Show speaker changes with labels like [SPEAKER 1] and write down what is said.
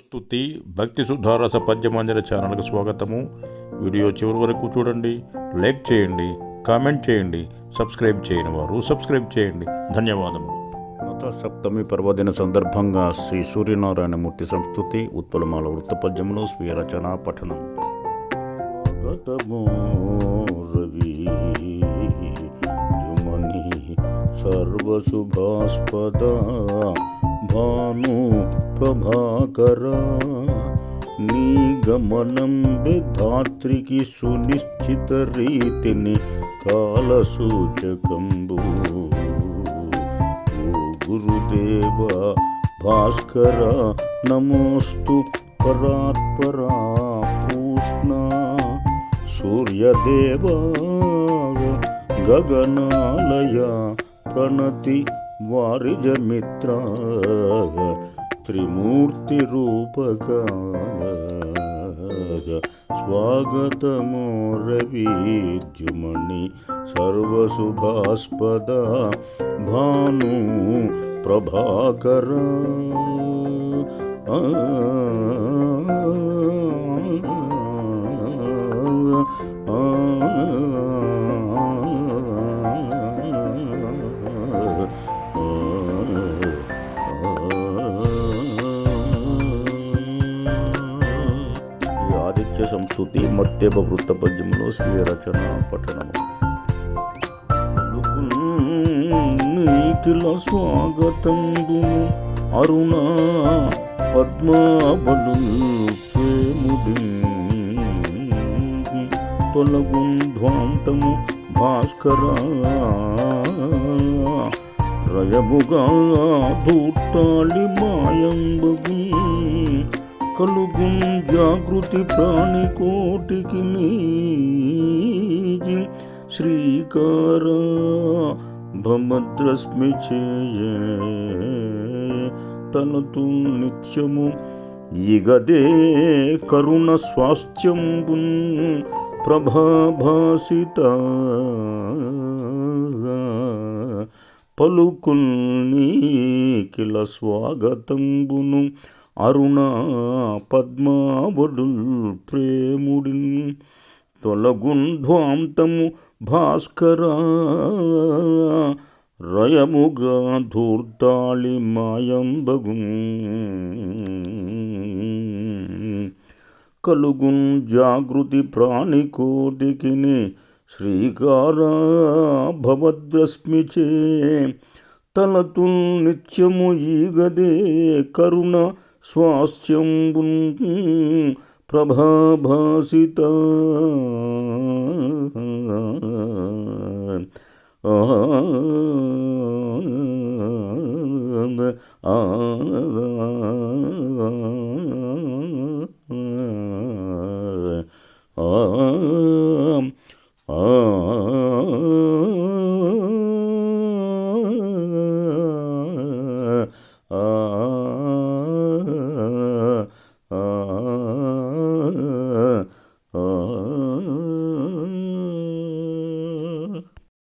[SPEAKER 1] స్తుతి భక్తి సుధారస పద్యమంజర ఛానల్కి స్వాగతము. వీడియో చివరి వరకు చూడండి లైక్ చేయండి కామెంట్ చేయండి సబ్స్క్రైబ్ చేయని వారు సబ్స్క్రైబ్ చేయండి. ధన్యవాదము రథ సప్తమి పర్వదిన సందర్భంగా శ్రీ సూర్యనారాయణమూర్తి సంస్థుతి ఉత్పలమాల వృత్తపద్యంలో స్వీయ రచన పఠనం. రవి జుమని సర్వశుభాస్పద భాను ప్రభాకర నీ గమనం ధాత్రికి సునిశ్చిత రీతిని కాల సూచకంబు గురుదేవ భాస్కర నమోస్తు పరాత్పరా పూష్ణ సూర్యదేవ గగనాలయ ప్రణతి వారిజమిత్ర త్రిమూర్తి రూపక స్వాగతమో రవిద్యుమణి సర్వశుభాస్పద భాను ఈ సంస్కృతి మత్తేబ వృత్త పద్యములో స్వీయ రచన పఠనము. నీకిల స్వాగతంబు అరుణ పద్మాబలు ప్రేముడి తొలగుంధ్వాంతము భాస్కర రయముగా దూర్తాళి మాయంబగు కలుగుం జాగృతి ప్రాణికోటికి నీజి శ్రీకార భమద్రస్మి చేయ తనతు నిత్యము ఇగదే కరుణ స్వాస్థ్యంబు ప్రభాభాసిత. పలుకుల్ని కిల స్వాగతంబును అరుణ పద్మావడుల్ ప్రేముడిన్ తొలగుంధ్వాంతము భాస్కర రయముగా ధూర్తాళి మాయంబగు. కలుగున్ జాగృతి ప్రాణికోటికిని శ్రీకార భవద్రశ్మిచే తలతుల్ నిత్యము ఈగదే కరుణ స్వాస్థ్యంబు ప్రభాభాసిత. ఆ